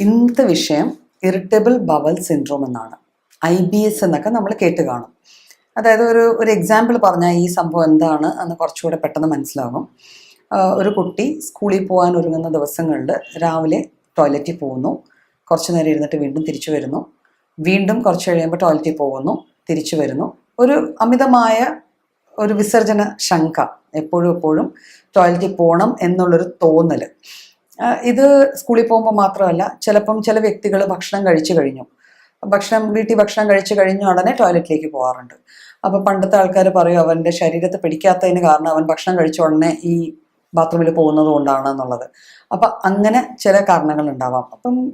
ഇന്നത്തെ വിഷയം? Irritable bowel syndrome എന്നാണ്. ഐ ബി എസ് എന്നൊക്കെ നമ്മൾ കേട്ട് കാണും. അതായത് ഒരു ഒരു എക്സാമ്പിൾ പറഞ്ഞാൽ ഈ സംഭവം എന്താണ് എന്ന് കുറച്ചുകൂടെ പെട്ടെന്ന് മനസ്സിലാകും. ഒരു കുട്ടി സ്കൂളിൽ പോകാൻ ഒരുങ്ങുന്ന ദിവസങ്ങളിൽ രാവിലെ ടോയ്ലറ്റിൽ പോകുന്നു. കുറച്ച് നേരം ഇരുന്നിട്ട് വീണ്ടും തിരിച്ചു വരുന്നു. വീണ്ടും കുറച്ച് കഴിയുമ്പോൾ ടോയ്ലറ്റിൽ പോകുന്നു തിരിച്ചു വരുന്നു. ഒരു അമിതമായ ഒരു വിസർജന ശങ്ക എപ്പോഴും എപ്പോഴും ടോയ്ലറ്റിൽ പോകണം എന്നുള്ളൊരു തോന്നൽ ഇത് സ്കൂളിൽ പോകുമ്പോൾ മാത്രമല്ല ചിലപ്പം ചില വ്യക്തികൾ ഭക്ഷണം കഴിച്ചു കഴിഞ്ഞു. ഭക്ഷണം വീട്ടിൽ ഭക്ഷണം കഴിച്ചു കഴിഞ്ഞ ഉടനെ ടോയ്ലറ്റിലേക്ക് പോകാറുണ്ട് അപ്പോൾ പണ്ടത്തെ ആൾക്കാർ പറയും അവന്റെ ശരീരത്തെ പിടിക്കാത്തതിന് കാരണം അവൻ ഭക്ഷണം കഴിച്ച ഉടനെ ഈ ബാത്റൂമിൽ പോകുന്നത് കൊണ്ടാണ് എന്നുള്ളത്. അപ്പം അങ്ങനെ ചില കാരണങ്ങൾ ഉണ്ടാവാം. അപ്പം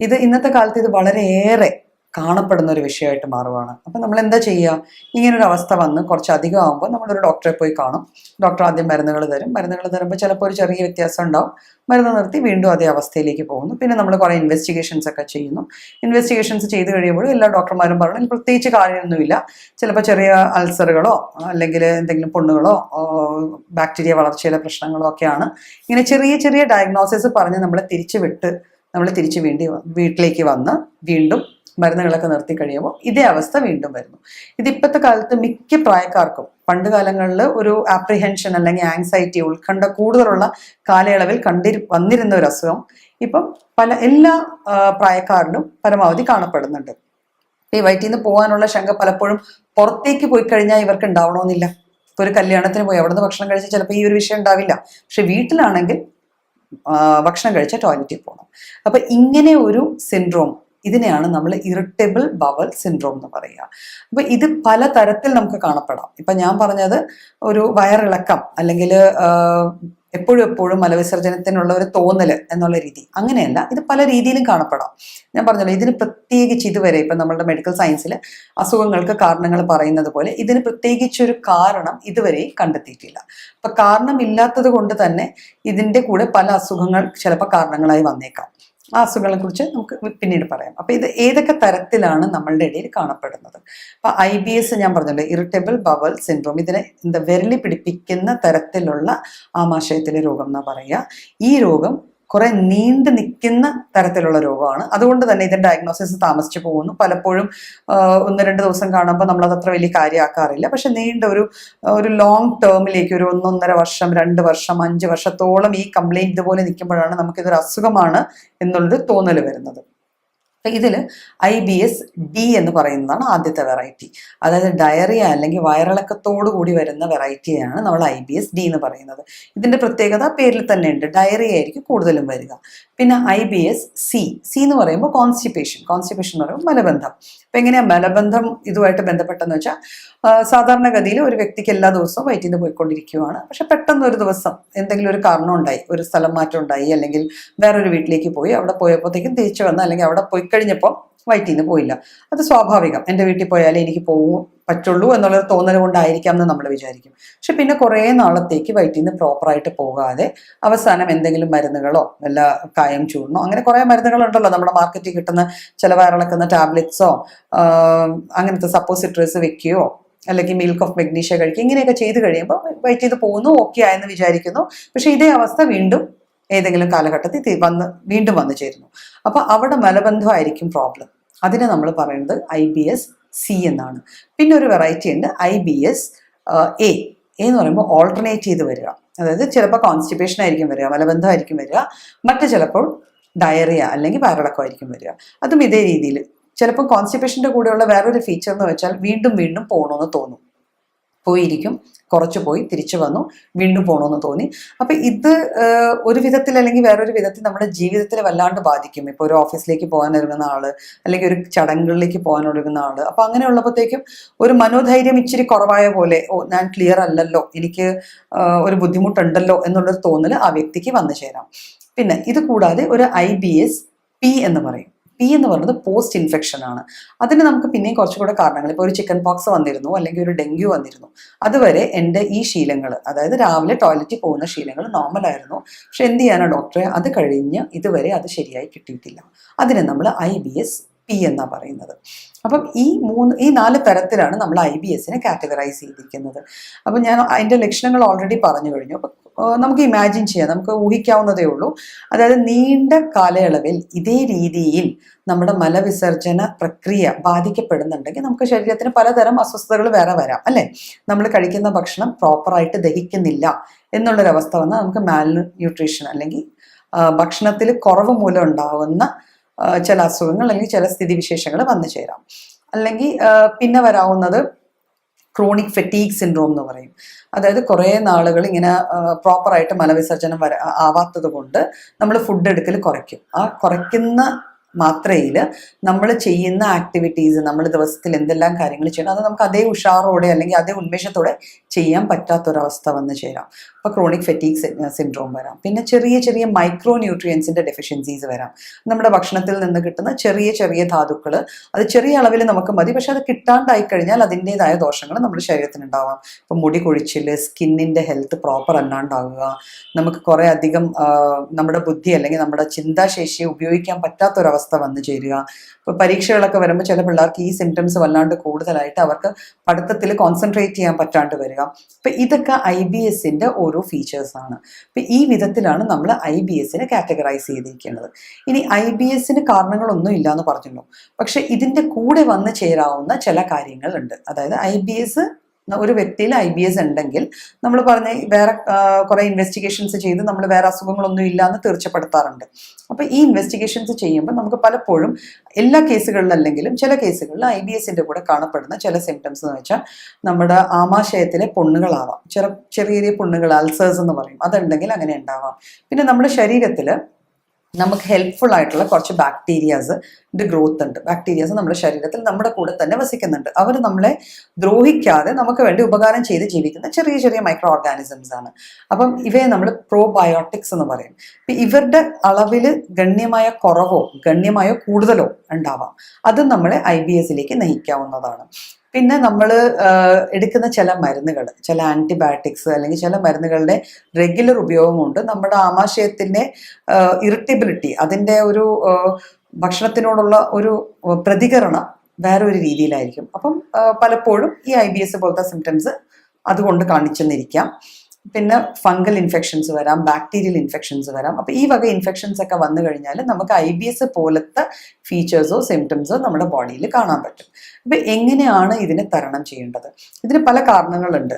ഇത് ഇന്നത്തെ കാലത്ത് ഇത് വളരെയേറെ കാണപ്പെടുന്ന ഒരു വിഷയമായിട്ട് മാറുകയാണ് അപ്പം നമ്മൾ എന്താ ചെയ്യുക ഇങ്ങനൊരു അവസ്ഥ വന്ന് കുറച്ച് അധികം ആകുമ്പോൾ നമ്മളൊരു ഡോക്ടറെ പോയി കാണും. ഡോക്ടർ ആദ്യം മരുന്നുകൾ തരും. മരുന്നുകൾ തരുമ്പോൾ ചിലപ്പോൾ ഒരു ചെറിയ വ്യത്യാസം ഉണ്ടാവും. മരുന്ന് നിർത്തി വീണ്ടും അതേ അവസ്ഥയിലേക്ക് പോകുന്നു. പിന്നെ നമ്മൾ കുറേ ഇൻവെസ്റ്റിഗേഷൻസ് ഒക്കെ ചെയ്യുന്നു. ഇൻവെസ്റ്റിഗേഷൻസ് ചെയ്ത് കഴിയുമ്പോൾ എല്ലാ ഡോക്ടർമാരും പറഞ്ഞു പ്രത്യേകിച്ച് കാര്യമൊന്നുമില്ല. ചിലപ്പോൾ ചെറിയ അൾസറുകളോ അല്ലെങ്കിൽ എന്തെങ്കിലും പൊണ്ണുകളോ ബാക്ടീരിയ വളർച്ചയിലെ പ്രശ്നങ്ങളോ ഒക്കെയാണ്. ഇങ്ങനെ ചെറിയ ചെറിയ ഡയഗ്നോസിസ് പറഞ്ഞ് നമ്മളെ തിരിച്ചു വിട്ട് നമ്മൾ തിരിച്ച് വീണ്ടും വീട്ടിലേക്ക് വന്ന് വീണ്ടും മരുന്നുകളൊക്കെ നിർത്തി കഴിയുമ്പോൾ ഇതേ അവസ്ഥ വീണ്ടും വരുന്നു. ഇത് ഇപ്പോഴത്തെ കാലത്ത് മിക്ക പ്രായക്കാർക്കും പണ്ട് കാലങ്ങളിൽ ഒരു ആപ്രിഹെൻഷൻ അല്ലെങ്കിൽ ആങ്സൈറ്റി ഉത്കണ്ഠ കൂടുതലുള്ള കാലയളവിൽ കണ്ടി വന്നിരുന്ന ഒരു അസുഖം ഇപ്പം പല എല്ലാ പ്രായക്കാരിലും പരമാവധി കാണപ്പെടുന്നുണ്ട്. ഈ വയറ്റിൽ നിന്ന് പോകാനുള്ള ശങ്ക പലപ്പോഴും പുറത്തേക്ക് പോയി കഴിഞ്ഞാൽ ഇവർക്ക് ഉണ്ടാവണമെന്നില്ല. ഇപ്പൊ ഒരു കല്യാണത്തിന് പോയി അവിടുന്ന് ഭക്ഷണം കഴിച്ചാൽ ചിലപ്പോൾ ഈ ഒരു വിഷയം ഉണ്ടാവില്ല. പക്ഷെ വീട്ടിലാണെങ്കിൽ ഭക്ഷണം കഴിച്ച ടോയ്ലറ്റിൽ പോകണം. അപ്പൊ ഇങ്ങനെ ഒരു സിൻഡ്രോം ഇതിനെയാണ് നമ്മൾ ഇറിറ്റബിൾ ബവൽ സിൻഡ്രോം എന്ന് പറയുക. അപ്പൊ ഇത് പല തരത്തിൽ നമുക്ക് കാണപ്പെടാം. ഇപ്പൊ ഞാൻ പറഞ്ഞത് ഒരു വയറിളക്കം അല്ലെങ്കിൽ എപ്പോഴും എപ്പോഴും മലവിസർജനത്തിനുള്ള ഒരു തോന്നൽ എന്നുള്ള രീതി. അങ്ങനെയല്ല ഇത് പല രീതിയിലും കാണപ്പെടാം. ഞാൻ പറഞ്ഞല്ലോ ഇതിന് പ്രത്യേകിച്ച് ഇതുവരെ ഇപ്പം നമ്മളുടെ മെഡിക്കൽ സയൻസിൽ അസുഖങ്ങൾക്ക് കാരണങ്ങൾ പറയുന്നത് പോലെ ഇതിന് പ്രത്യേകിച്ചൊരു കാരണം ഇതുവരെ കണ്ടെത്തിയിട്ടില്ല. അപ്പം കാരണമില്ലാത്തത് കൊണ്ട് തന്നെ ഇതിന്റെ കൂടെ പല അസുഖങ്ങൾ ചിലപ്പോൾ കാരണങ്ങളായി വന്നേക്കാം. ആ അസുഖങ്ങളെ കുറിച്ച് നമുക്ക് പിന്നീട് പറയാം. അപ്പൊ ഇത് ഏതൊക്കെ തരത്തിലാണ് നമ്മളുടെ ഇടയിൽ കാണപ്പെടുന്നത്? അപ്പൊ ഐ ബി എസ് ഞാൻ പറഞ്ഞല്ലോ ഇറിറ്റബിൾ ബവൽ സിൻഡ്രോം ഇതിനെ എന്താ വിരലി പിടിപ്പിക്കുന്ന തരത്തിലുള്ള ആമാശയത്തിലെ രോഗം എന്ന് പറയുക. ഈ രോഗം കുറെ നീണ്ടു നിൽക്കുന്ന തരത്തിലുള്ള രോഗമാണ്. അതുകൊണ്ട് തന്നെ ഇതിന്റെ ഡയഗ്നോസിസ് താമസിച്ചു പോകുന്നു. പലപ്പോഴും ഒന്ന് രണ്ട് ദിവസം കാണുമ്പോൾ നമ്മൾ അത് അത്ര വലിയ കാര്യമാക്കാറില്ല. പക്ഷെ നീണ്ട ഒരു ഒരു ലോങ് ടേമിലേക്ക് ഒരു ഒന്നൊന്നര വർഷം രണ്ട് വർഷം അഞ്ച് വർഷത്തോളം ഈ കംപ്ലൈന്റ് ഇതുപോലെ നിൽക്കുമ്പോഴാണ് നമുക്കിതൊരു അസുഖമാണ് എന്നുള്ളൊരു തോന്നൽ വരുന്നത്. അപ്പൊ ഇതിൽ ഐ ബി എസ് ഡി എന്ന് പറയുന്നതാണ് ആദ്യത്തെ വെറൈറ്റി അതായത് ഡയറിയ അല്ലെങ്കിൽ വയറിളക്കത്തോടു കൂടി വരുന്ന വെറൈറ്റിയാണ് നമ്മൾ ഐ ബി എസ് ഡി എന്ന് പറയുന്നത്. ഇതിന്റെ പ്രത്യേകത പേരിൽ തന്നെ ഉണ്ട്. ഡയറിയ ആയിരിക്കും കൂടുതലും വരിക. പിന്നെ I B S C C എന്ന് പറയുമ്പോൾ കോൺസ്റ്റിപ്പേഷൻ കോൺസ്റ്റിപ്പേഷൻ എന്ന് പറയുമ്പോൾ മലബന്ധം. അപ്പൊ എങ്ങനെയാ മലബന്ധം ഇതുമായിട്ട് ബന്ധപ്പെട്ടെന്ന് വെച്ചാൽ സാധാരണഗതിയിൽ ഒരു വ്യക്തിക്ക് എല്ലാ ദിവസവും വയറ്റിൽ നിന്ന് പോയിക്കൊണ്ടിരിക്കുകയാണ് പക്ഷെ പെട്ടെന്ന് ഒരു ദിവസം എന്തെങ്കിലും ഒരു കാരണം ഉണ്ടായി ഒരു സ്ഥലം മാറ്റം ഉണ്ടായി അല്ലെങ്കിൽ വേറൊരു വീട്ടിലേക്ക് പോയി അവിടെ പോയപ്പോഴത്തേക്കും തിരിച്ചു വന്ന അല്ലെങ്കിൽ അവിടെ പോയി കഴിഞ്ഞപ്പോൾ വയറ്റിൽ നിന്ന് പോയില്ല. അത് സ്വാഭാവികം. എന്റെ വീട്ടിൽ പോയാലേ എനിക്ക് പോകും പറ്റുള്ളൂ എന്നുള്ളൊരു തോന്നൽ കൊണ്ടായിരിക്കാം എന്ന് നമ്മൾ വിചാരിക്കും. പക്ഷെ പിന്നെ കുറേ നാളത്തേക്ക് വയറ്റിൽ നിന്ന് പ്രോപ്പറായിട്ട് പോകാതെ അവസാനം എന്തെങ്കിലും മരുന്നുകളോ വല്ല കായം ചൂടണോ അങ്ങനെ കുറേ മരുന്നുകളുണ്ടല്ലോ. നമ്മുടെ മാർക്കറ്റിൽ കിട്ടുന്ന ചില വയറിളക്കുന്ന ടാബ്ലറ്റ്സോ അങ്ങനത്തെ സപ്പോസിറ്ററീസ് വെക്കുകയോ അല്ലെങ്കിൽ മിൽക്ക് ഓഫ് മെഗ്നീഷ്യ കഴിക്കുക ഇങ്ങനെയൊക്കെ ചെയ്ത് കഴിയുമ്പോൾ വയറ്റിൽ നിന്ന് പോകുന്നു ഓക്കെ ആയെന്ന് വിചാരിക്കുന്നു. പക്ഷേ ഇതേ അവസ്ഥ വീണ്ടും ഏതെങ്കിലും കാലഘട്ടത്തിൽ വന്ന് വീണ്ടും വന്നു ചേരുന്നു. അപ്പൊ അവിടെ മലബന്ധമായിരിക്കും പ്രോബ്ലം അതിനെ നമ്മൾ പറയുന്നത് ഐ ബി എസ് സി എന്നാണ്. പിന്നെ ഒരു വെറൈറ്റി ഉണ്ട് ഐ ബി എസ് എ എന്ന് പറയുമ്പോൾ ഓൾട്ടർനേറ്റ് ചെയ്ത് വരിക. അതായത് ചിലപ്പോൾ കോൺസ്റ്റിപ്പേഷൻ ആയിരിക്കും വരിക മലബന്ധമായിരിക്കും വരിക. മറ്റു ചിലപ്പോൾ ഡയറിയ അല്ലെങ്കിൽ വയറിളക്കമായിരിക്കും വരിക. അതും ഇതേ രീതിയിൽ. ചിലപ്പോൾ കോൺസ്റ്റിപ്പേഷന്റെ കൂടെയുള്ള വേറൊരു ഫീച്ചർ എന്ന് വെച്ചാൽ വീണ്ടും വീണ്ടും പോകണമെന്ന് തോന്നും. പോയിരിക്കും. കുറച്ച് പോയി തിരിച്ചു വന്നു വീണ്ടും പോകണമെന്ന് തോന്നി. അപ്പൊ ഇത് ഒരു വിധത്തിൽ അല്ലെങ്കിൽ വേറൊരു വിധത്തിൽ നമ്മുടെ ജീവിതത്തിൽ വല്ലാണ്ട് ബാധിക്കും. ഇപ്പോൾ ഒരു ഓഫീസിലേക്ക് പോകാൻ ഒരുങ്ങുന്ന ആൾ അല്ലെങ്കിൽ ഒരു ചടങ്ങുകളിലേക്ക് പോകാൻ ഒരുങ്ങുന്ന ആൾ. അപ്പൊ അങ്ങനെ ഉള്ളപ്പോഴത്തേക്കും ഒരു മനോധൈര്യം ഇച്ചിരി കുറവായ പോലെ ഓ ഞാൻ ക്ലിയർ അല്ലല്ലോ എനിക്ക് ഒരു ബുദ്ധിമുട്ടുണ്ടല്ലോ എന്നുള്ളൊരു തോന്നൽ ആ വ്യക്തിക്ക് വന്നു ചേരാം. പിന്നെ ഇത് കൂടാതെ ഒരു ഐ ബി എസ് പി എന്ന് പറയും. പി എന്ന് പറയുന്നത് പോസ്റ്റ് ഇൻഫെക്ഷൻ ആണ്. അതിന് നമുക്ക് പിന്നെയും കുറച്ചുകൂടെ കാരണങ്ങൾ. ഇപ്പോൾ ഒരു ചിക്കൻ പോക്സ് വന്നിരുന്നു അല്ലെങ്കിൽ ഒരു ഡെങ്കു വന്നിരുന്നു. അതുവരെ എന്റെ ഈ ശീലങ്ങൾ അതായത് രാവിലെ ടോയ്ലറ്റിൽ പോകുന്ന ശീലങ്ങൾ നോർമൽ ആയിരുന്നു. പക്ഷെ എന്ത് ചെയ്യാനാണ് ഡോക്ടറെ അത് കഴിഞ്ഞ് ഇതുവരെ അത് ശരിയായി കിട്ടിയിട്ടില്ല. അതിനെ നമ്മൾ ഐ ബി എസ് പി എന്നാ പറയുന്നത്. അപ്പം ഈ മൂന്ന് ഈ നാല് തരത്തിലാണ് നമ്മൾ ഐ ബി എസിനെ കാറ്റഗറൈസ് ചെയ്തിരിക്കുന്നത്. അപ്പം ഞാൻ അതിന്റെ ലക്ഷണങ്ങൾ ഓൾറെഡി പറഞ്ഞു കഴിഞ്ഞു. അപ്പം നമുക്ക് ഇമാജിൻ ചെയ്യാം. നമുക്ക് ഊഹിക്കാവുന്നതേ ഉള്ളൂ. അതായത് നീണ്ട കാലയളവിൽ ഇതേ രീതിയിൽ നമ്മുടെ മലവിസർജന പ്രക്രിയ ബാധിക്കപ്പെടുന്നുണ്ടെങ്കിൽ നമുക്ക് ശരീരത്തിന് പലതരം അസ്വസ്ഥതകൾ വേറെ വരാം അല്ലേ? നമ്മൾ കഴിക്കുന്ന ഭക്ഷണം പ്രോപ്പറായിട്ട് ദഹിക്കുന്നില്ല എന്നുള്ളൊരവസ്ഥ വന്നാൽ നമുക്ക് മാൽ ന്യൂട്രീഷൻ അല്ലെങ്കിൽ ഭക്ഷണത്തിൽ കുറവ് മൂലം ഉണ്ടാവുന്ന ആ, ചില അസുഖങ്ങൾ അല്ലെങ്കിൽ ചില സ്ഥിതിവിശേഷങ്ങൾ വന്നു ചേരാം. അല്ലെങ്കിൽ പിന്നെ വരാവുന്നത് ക്രോണിക് ഫെറ്റീഗ് സിൻഡ്രോം എന്ന് പറയും. അതായത് കുറേ നാളുകൾ ഇങ്ങനെ പ്രോപ്പറായിട്ട് മലവിസർജനം വര ആവാത്തത് കൊണ്ട് നമ്മൾ ഫുഡ് എടുക്കൽ കുറയ്ക്കും. ആ കുറയ്ക്കുന്ന മാത്രയിൽ നമ്മൾ ചെയ്യുന്ന ആക്ടിവിറ്റീസ് നമ്മൾ ദിവസത്തിൽ എന്തെല്ലാം കാര്യങ്ങൾ ചെയ്യണം അത് നമുക്ക് അതേ ഉഷാറോടെ അല്ലെങ്കിൽ അതേ ഉന്മേഷത്തോടെ ചെയ്യാൻ പറ്റാത്തൊരവസ്ഥ വന്നു ചേരാം. അപ്പോൾ ക്രോണിക് ഫെറ്റീക് സിൻഡ്രോം വരാം. പിന്നെ ചെറിയ ചെറിയ മൈക്രോ ന്യൂട്രിയൻസിന്റെ ഡെഫിഷ്യൻസീസ് വരാം. നമ്മുടെ ഭക്ഷണത്തിൽ നിന്ന് കിട്ടുന്ന ചെറിയ ചെറിയ ധാതുക്കൾ അത് ചെറിയ അളവിൽ നമുക്ക് മതി. പക്ഷെ അത് കിട്ടാണ്ടായി കഴിഞ്ഞാൽ അതിന്റെതായ ദോഷങ്ങൾ നമ്മുടെ ശരീരത്തിന് ഉണ്ടാവാം ഇപ്പം മുടി കൊഴിച്ചിൽ സ്കിന്നിന്റെ ഹെൽത്ത് പ്രോപ്പർ അല്ലാണ്ടാവുക നമുക്ക് കുറേ അധികം നമ്മുടെ ബുദ്ധി അല്ലെങ്കിൽ നമ്മുടെ ചിന്താശേഷിയെ ഉപയോഗിക്കാൻ പറ്റാത്തൊരവസ്ഥ വന്നു ചേരുക. ഇപ്പോൾ പരീക്ഷകളൊക്കെ വരുമ്പോൾ ചില പിള്ളേർക്ക് ഈ സിംറ്റംസ് വല്ലാണ്ട് കൂടുതലായിട്ട് അവർക്ക് പഠിത്തത്തിൽ കോൺസെൻട്രേറ്റ് ചെയ്യാൻ പറ്റാണ്ട് വരിക. അപ്പം ഇതൊക്കെ ഐ ബി എസിന്റെ ഓരോ ഫീച്ചേഴ്സാണ്. അപ്പം ഈ വിധത്തിലാണ് നമ്മൾ ഐ ബി എസിനെ കാറ്റഗറൈസ് ചെയ്തിരിക്കുന്നത് ഇനി ഐ ബി എസിന് കാരണങ്ങളൊന്നും ഇല്ല എന്ന് പറഞ്ഞല്ലോ. പക്ഷെ ഇതിന്റെ കൂടെ വന്ന് ചേരാവുന്ന ചില കാര്യങ്ങളുണ്ട്. അതായത് ഐ ബി എസ് ഒരു വ്യക്തിയിൽ ഐ ബി എസ് ഉണ്ടെങ്കിൽ നമ്മൾ പറഞ്ഞ വേറെ കുറേ ഇൻവെസ്റ്റിഗേഷൻസ് ചെയ്ത് നമ്മൾ വേറെ അസുഖങ്ങളൊന്നും ഇല്ല എന്ന് തീർച്ചപ്പെടുത്താറുണ്ട്. അപ്പോൾ ഈ ഇൻവെസ്റ്റിഗേഷൻസ് ചെയ്യുമ്പോൾ നമുക്ക് പലപ്പോഴും എല്ലാ കേസുകളിലല്ലെങ്കിലും ചില കേസുകളിൽ ഐ ബി എസിന്റെ കൂടെ കാണപ്പെടുന്ന ചില സിംറ്റംസ് എന്ന് വെച്ചാൽ നമ്മുടെ ആമാശയത്തിലെ പൊണ്ണുകളാവാം. ചെറു ചെറിയ ചെറിയ പുണ്ണുകൾ അൾസേഴ്സ് എന്ന് പറയും. അതുണ്ടെങ്കിൽ അങ്ങനെ ഉണ്ടാവാം. പിന്നെ നമ്മുടെ ശരീരത്തിൽ നമുക്ക് ഹെൽപ്ഫുൾ ആയിട്ടുള്ള കുറച്ച് ബാക്ടീരിയാസ് ഗ്രോത്ത് ഉണ്ട്. ബാക്ടീരിയാസ് നമ്മുടെ ശരീരത്തിൽ നമ്മുടെ കൂടെ തന്നെ വസിക്കുന്നുണ്ട്. അവർ നമ്മളെ ദ്രോഹിക്കാതെ നമുക്ക് വേണ്ടി ഉപകാരം ചെയ്ത് ജീവിക്കുന്ന ചെറിയ ചെറിയ മൈക്രോ ഓർഗാനിസംസ് ആണ്. അപ്പം ഇവയെ നമ്മൾ പ്രോബയോട്ടിക്സ് എന്ന് പറയും. ഇവരുടെ അളവിൽ ഗണ്യമായ കുറവോ ഗണ്യമായോ കൂടുതലോ ഉണ്ടാവാം. അത് നമ്മളെ ഐ ബി എസിലേക്ക് നയിക്കാവുന്നതാണ്. പിന്നെ നമ്മൾ എടുക്കുന്ന ചില മരുന്നുകൾ ചില ആന്റിബയോട്ടിക്സ് അല്ലെങ്കിൽ ചില മരുന്നുകളുടെ റെഗുലർ ഉപയോഗമുണ്ട്. നമ്മുടെ ആമാശയത്തിന്റെ ഇറിറ്റബിലിറ്റി അതിന്റെ ഒരു ഭക്ഷണത്തിനോടുള്ള ഒരു പ്രതികരണം വേറെ ഒരു രീതിയിലായിരിക്കും. അപ്പം പലപ്പോഴും ഈ ഐ ബി എസ് പോലത്തെ സിംറ്റംസ് അതുകൊണ്ട് കാണിച്ചെന്നിരിക്കാം. പിന്നെ ഫംഗൽ ഇൻഫെക്ഷൻസ് വരാം ബാക്ടീരിയൽ ഇൻഫെക്ഷൻസ് വരാം. അപ്പോൾ ഈ വക ഇൻഫെക്ഷൻസ് ഒക്കെ വന്നു കഴിഞ്ഞാൽ നമുക്ക് ഐ ബി എസ് പോലത്തെ ഫീച്ചേഴ്സോ സിംറ്റംസോ നമ്മുടെ ബോഡിയിൽ കാണാൻ പറ്റും. അപ്പോൾ എങ്ങനെയാണ് ഇതിനെ തരണം ചെയ്യേണ്ടത്? ഇതിന് പല കാരണങ്ങളുണ്ട്.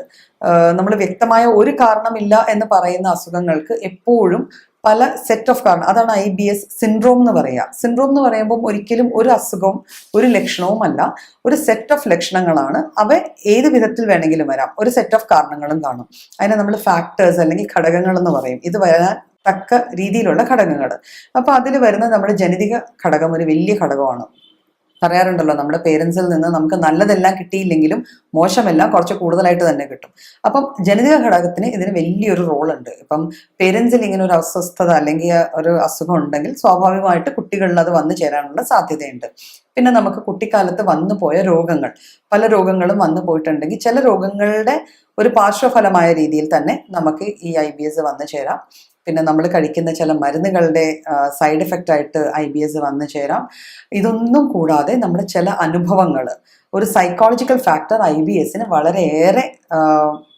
നമ്മൾ വ്യക്തമായ ഒരു കാരണമില്ല എന്ന് പറയുന്ന അസുഖങ്ങൾക്ക് എപ്പോഴും പല സെറ്റ് ഓഫ് കാരണം അതാണ് ഐ ബി എസ് സിൻഡ്രോം എന്ന് പറയുക സിൻഡ്രോം എന്ന് പറയുമ്പോൾ ഒരിക്കലും ഒരു അസുഖവും ഒരു ലക്ഷണവും അല്ല. ഒരു സെറ്റ് ഓഫ് ലക്ഷണങ്ങളാണ്. അവ ഏത് വിധത്തിൽ വേണമെങ്കിലും വരാം. ഒരു സെറ്റ് ഓഫ് കാരണങ്ങളും കാണും. അതിനെ നമ്മൾ ഫാക്ടേഴ്സ് അല്ലെങ്കിൽ ഘടകങ്ങൾ എന്ന് പറയും. ഇത് വരാൻ തക്ക രീതിയിലുള്ള ഘടകങ്ങൾ. അപ്പോൾ അതിൽ വരുന്ന നമ്മുടെ ജനിതക ഘടകം ഒരു വലിയ ഘടകമാണ്. പറയാറുണ്ടല്ലോ നമ്മുടെ പേരൻസിൽ നിന്ന് നമുക്ക് നല്ലതെല്ലാം കിട്ടിയില്ലെങ്കിലും മോശമെല്ലാം കുറച്ച് കൂടുതലായിട്ട് തന്നെ കിട്ടും. അപ്പം ജനിതക ഘടകത്തിന് ഇതിന് വലിയൊരു റോൾ ഉണ്ട്. ഇപ്പം പേരൻസിൽ ഇങ്ങനെ ഒരു അസ്വസ്ഥത അല്ലെങ്കിൽ ഒരു അസുഖം ഉണ്ടെങ്കിൽ സ്വാഭാവികമായിട്ട് കുട്ടികളിൽ അത് വന്നു ചേരാനുള്ള സാധ്യതയുണ്ട്. പിന്നെ നമുക്ക് കുട്ടിക്കാലത്ത് വന്നു പോയ രോഗങ്ങൾ. പല രോഗങ്ങളും വന്നു പോയിട്ടുണ്ടെങ്കിൽ ചില രോഗങ്ങളുടെ ഒരു പാർശ്വഫലമായ രീതിയിൽ തന്നെ നമുക്ക് ഈ ഐ ബി എസ് വന്നു ചേരാം. പിന്നെ നമ്മൾ കഴിക്കുന്ന ചില മരുന്നുകളുടെ സൈഡ് എഫക്റ്റ് ആയിട്ട് ഐ ബി എസ് വന്നു ചേരാം. ഇതൊന്നും കൂടാതെ നമ്മുടെ ചില അനുഭവങ്ങൾ ഒരു സൈക്കോളജിക്കൽ ഫാക്ടർ ഐ ബി എസിന് വളരെയേറെ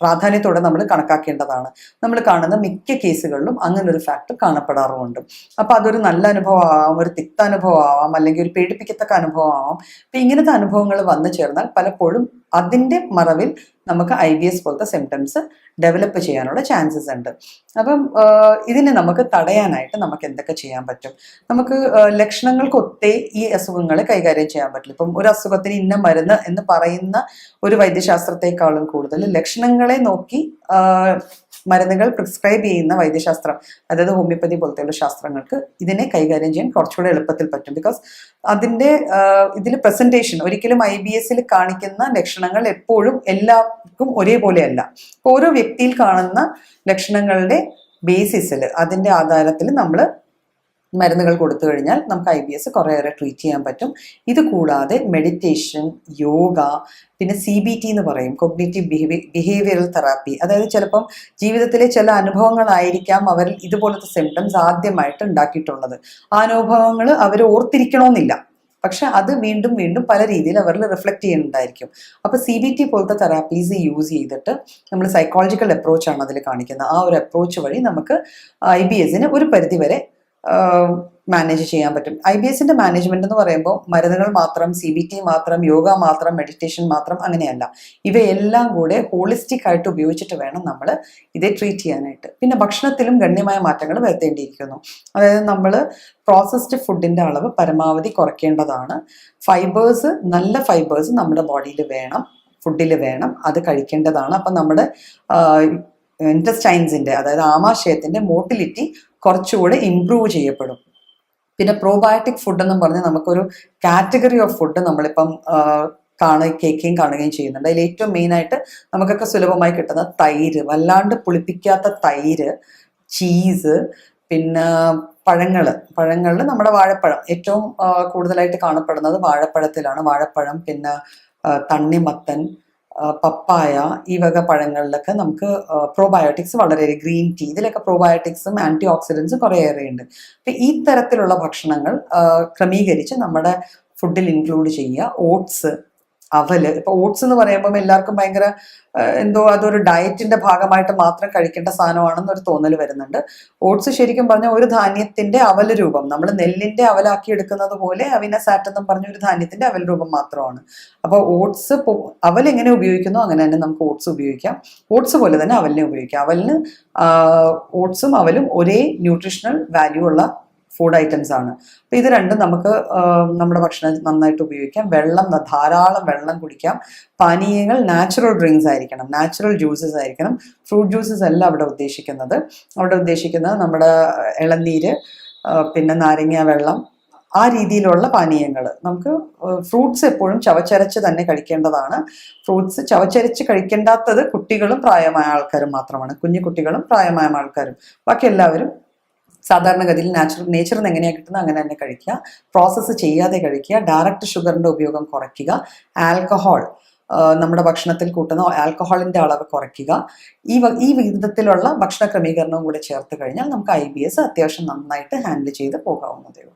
പ്രാധാന്യത്തോടെ നമ്മൾ കണക്കാക്കേണ്ടതാണ്. നമ്മൾ കാണുന്ന മിക്ക കേസുകളിലും അങ്ങനെ ഒരു ഫാക്ടർ കാണപ്പെടാറുമുണ്ട്. അപ്പം അതൊരു നല്ല അനുഭവം ആവാം ഒരു തിക്ത അനുഭവം ആവാം അല്ലെങ്കിൽ ഒരു പേടിപ്പിക്കത്തക്ക അനുഭവം ആവാം അപ്പം ഇങ്ങനത്തെ അനുഭവങ്ങൾ വന്നു ചേർന്നാൽ പലപ്പോഴും അതിന്റെ മറവിൽ നമുക്ക് ഐ ബി എസ് പോലത്തെ സിംറ്റംസ് ഡെവലപ്പ് ചെയ്യാനുള്ള ചാൻസസ് ഉണ്ട്. അപ്പം ഇതിനെ നമുക്ക് തടയാനായിട്ട് നമുക്ക് എന്തൊക്കെ ചെയ്യാൻ പറ്റും? നമുക്ക് ലക്ഷണങ്ങൾക്കൊത്തേ ഈ അസുഖങ്ങളെ കൈകാര്യം ചെയ്യാൻ പറ്റില്ല. ഇപ്പം ഒരു അസുഖത്തിന് ഇന്ന മരുന്ന് എന്ന് പറയുന്ന ഒരു വൈദ്യശാസ്ത്രത്തെക്കാളും കൂടുതൽ ലക്ഷണങ്ങളെ നോക്കി മരുന്നുകൾ പ്രിസ്ക്രൈബ് ചെയ്യുന്ന വൈദ്യശാസ്ത്രം അതായത് ഹോമിയോപ്പതി പോലത്തെയുള്ള ശാസ്ത്രങ്ങൾക്ക് ഇതിനെ കൈകാര്യം ചെയ്യാൻ കുറച്ചുകൂടെ എളുപ്പത്തിൽ പറ്റും. ബിക്കോസ് അതിന്റെ ഇതിൽ പ്രസന്റേഷൻ ഒരിക്കലും ഐ ബി എസിൽ കാണിക്കുന്ന ലക്ഷണങ്ങൾ എപ്പോഴും എല്ലാവർക്കും ഒരേപോലെയല്ല. ഓരോ വ്യക്തിയിൽ കാണുന്ന ലക്ഷണങ്ങളുടെ ബേസിസിൽ അതിന്റെ ആധാരത്തിൽ നമ്മൾ മരുന്നുകൾ കൊടുത്തു കഴിഞ്ഞാൽ നമുക്ക് ഐ ബി എസ് കുറേയേറെ ട്രീറ്റ് ചെയ്യാൻ പറ്റും. ഇത് കൂടാതെ മെഡിറ്റേഷൻ യോഗ പിന്നെ സി ബി ടി എന്ന് പറയും. കൊഗ്നേറ്റീവ് ബിഹേവി ബിഹേവിയറൽ തെറാപ്പി അതായത് ചിലപ്പം ജീവിതത്തിലെ ചില അനുഭവങ്ങളായിരിക്കാം അവരിൽ ഇതുപോലത്തെ സിംറ്റംസ് ആദ്യമായിട്ട് ഉണ്ടാക്കിയിട്ടുള്ളത്. ആ അനുഭവങ്ങൾ അവർ ഓർത്തിരിക്കണമെന്നില്ല പക്ഷെ അത് വീണ്ടും വീണ്ടും പല രീതിയിൽ അവരിൽ റിഫ്ലക്റ്റ് ചെയ്യുന്നുണ്ടായിരിക്കും. അപ്പോൾ സി ബി ടി പോലത്തെ തെറാപ്പീസ് യൂസ് ചെയ്തിട്ട് നമ്മൾ സൈക്കോളജിക്കൽ അപ്രോച്ചാണ് അതിൽ കാണിക്കുന്നത്. ആ ഒരു അപ്രോച്ച് വഴി നമുക്ക് ഐ ബി എസിന് ഒരു പരിധി വരെ മാനേജ് ചെയ്യാൻ പറ്റും. ഐ ബി എസിന്റെ മാനേജ്മെന്റ് എന്ന് പറയുമ്പോൾ മരുന്നുകൾ മാത്രം സി ബി ടി മാത്രം യോഗ മാത്രം മെഡിറ്റേഷൻ മാത്രം അങ്ങനെയല്ല. ഇവയെല്ലാം കൂടെ ഹോളിസ്റ്റിക് ആയിട്ട് ഉപയോഗിച്ചിട്ട് വേണം നമ്മൾ ഇതേ ട്രീറ്റ് ചെയ്യാനായിട്ട്. പിന്നെ ഭക്ഷണത്തിലും ഗണ്യമായ മാറ്റങ്ങൾ വരുത്തേണ്ടിയിരിക്കുന്നു. അതായത് നമ്മൾ പ്രോസസ്ഡ് ഫുഡിന്റെ അളവ് പരമാവധി കുറയ്ക്കേണ്ടതാണ്. ഫൈബേഴ്സ് നല്ല ഫൈബേഴ്സ് നമ്മുടെ ബോഡിയിൽ വേണം ഫുഡിൽ വേണം അത് കഴിക്കേണ്ടതാണ്. അപ്പം നമ്മുടെ ഇൻട്രസ്റ്റൈൻസിന്റെ അതായത് ആമാശയത്തിന്റെ മോട്ടിലിറ്റി കുറച്ചുകൂടെ ഇമ്പ്രൂവ് ചെയ്യപ്പെടും. പിന്നെ പ്രോബയോട്ടിക് ഫുഡ് എന്നും പറഞ്ഞാൽ നമുക്കൊരു കാറ്റഗറി ഓഫ് ഫുഡ് നമ്മളിപ്പം കാണുക കേൾക്കുകയും കാണുകയും ചെയ്യുന്നുണ്ട്. അതിൽ ഏറ്റവും മെയിനായിട്ട് നമുക്കൊക്കെ സുലഭമായി കിട്ടുന്ന തൈര് വല്ലാണ്ട് പുളിപ്പിക്കാത്ത തൈര് ചീസ് പിന്നെ പഴങ്ങൾ പഴങ്ങളിൽ നമ്മുടെ വാഴപ്പഴം ഏറ്റവും കൂടുതലായിട്ട് കാണപ്പെടുന്നത് വാഴപ്പഴത്തിലാണ്. വാഴപ്പഴം പിന്നെ തണ്ണിമത്തൻ പപ്പായ ഈ വക പഴങ്ങളിലൊക്കെ നമുക്ക് പ്രോബയോട്ടിക്സ് വളരെയേറെ ഗ്രീൻ ടീ ഇതിലൊക്കെ പ്രോബയോട്ടിക്സും ആന്റി ഓക്സിഡൻസും കുറേയേറെ ഉണ്ട് അപ്പം ഈ തരത്തിലുള്ള ഭക്ഷണങ്ങൾ ക്രമീകരിച്ച് നമ്മുടെ ഫുഡിൽ ഇൻക്ലൂഡ് ചെയ്യുക. ഓട്സ് അവൽ. ഇപ്പൊ ഓട്സ് എന്ന് പറയുമ്പോൾ എല്ലാവർക്കും ഭയങ്കര എന്തോ അതൊരു ഡയറ്റിന്റെ ഭാഗമായിട്ട് മാത്രം കഴിക്കേണ്ട സാധനമാണെന്നൊരു തോന്നൽ വരുന്നുണ്ട്. ഓട്സ് ശരിക്കും പറഞ്ഞാൽ ഒരു ധാന്യത്തിന്റെ അവൽ രൂപം. നമ്മൾ നെല്ലിന്റെ അവലാക്കി എടുക്കുന്നത് പോലെ അവിനസാറ്റ് എന്നും പറഞ്ഞ ഒരു ധാന്യത്തിന്റെ അവൽ രൂപം മാത്രമാണ്. അപ്പോൾ ഓട്സ് അവൽ എങ്ങനെ ഉപയോഗിക്കുന്നു അങ്ങനെ തന്നെ നമുക്ക് ഓട്സ് ഉപയോഗിക്കാം. ഓട്സ് പോലെ തന്നെ അവലിനെ ഉപയോഗിക്കാം. അവലിന് ഓട്സും അവലും ഒരേ ന്യൂട്രീഷണൽ വാല്യൂ ഉള്ള ഫുഡ് ഐറ്റംസ് ആണ്. അപ്പൊ ഇത് രണ്ടും നമുക്ക് നമ്മുടെ ഭക്ഷണം നന്നായിട്ട് ഉപയോഗിക്കാം. വെള്ളം ധാരാളം വെള്ളം കുടിക്കാം. പാനീയങ്ങൾ നാച്ചുറൽ ഡ്രിങ്ക്സ് ആയിരിക്കണം. നാച്ചുറൽ ജ്യൂസസ് ആയിരിക്കണം. ഫ്രൂട്ട് ജ്യൂസസ് അല്ല അവിടെ ഉദ്ദേശിക്കുന്നത്. അവിടെ ഉദ്ദേശിക്കുന്നത് നമ്മുടെ ഇളനീര് പിന്നെ നാരങ്ങ വെള്ളം ആ രീതിയിലുള്ള പാനീയങ്ങൾ. നമുക്ക് ഫ്രൂട്ട്സ് എപ്പോഴും ചവച്ചരച്ച് തന്നെ കഴിക്കേണ്ടതാണ്. ഫ്രൂട്ട്സ് ചവച്ചരച്ച് കഴിക്കേണ്ടാത്തത് കുട്ടികളും പ്രായമായ ആൾക്കാരും മാത്രമാണ്. കുഞ്ഞു കുട്ടികളും പ്രായമായ ആൾക്കാരും. ബാക്കി എല്ലാവരും സാധാരണഗതിയിൽ നാച്ചുറൽ നേച്ചറിൽ നിന്ന് എങ്ങനെയാണ് കിട്ടുന്നത് അങ്ങനെ തന്നെ കഴിക്കുക. പ്രോസസ്സ് ചെയ്യാതെ കഴിക്കുക. ഡയറക്റ്റ് ഷുഗറിന്റെ ഉപയോഗം കുറയ്ക്കുക. ആൽക്കഹോൾ നമ്മുടെ ഭക്ഷണത്തിൽ കൂട്ടുന്ന ആൽക്കഹോളിന്റെ അളവ് കുറയ്ക്കുക. ഈ ഈ വിധത്തിലുള്ള ഭക്ഷണ ക്രമീകരണവും കൂടെ ചേർത്ത് കഴിഞ്ഞാൽ നമുക്ക് ഐ ബി എസ് അത്യാവശ്യം നന്നായിട്ട് ഹാൻഡിൽ ചെയ്ത് പോകാവുന്നതേ ഉള്ളൂ.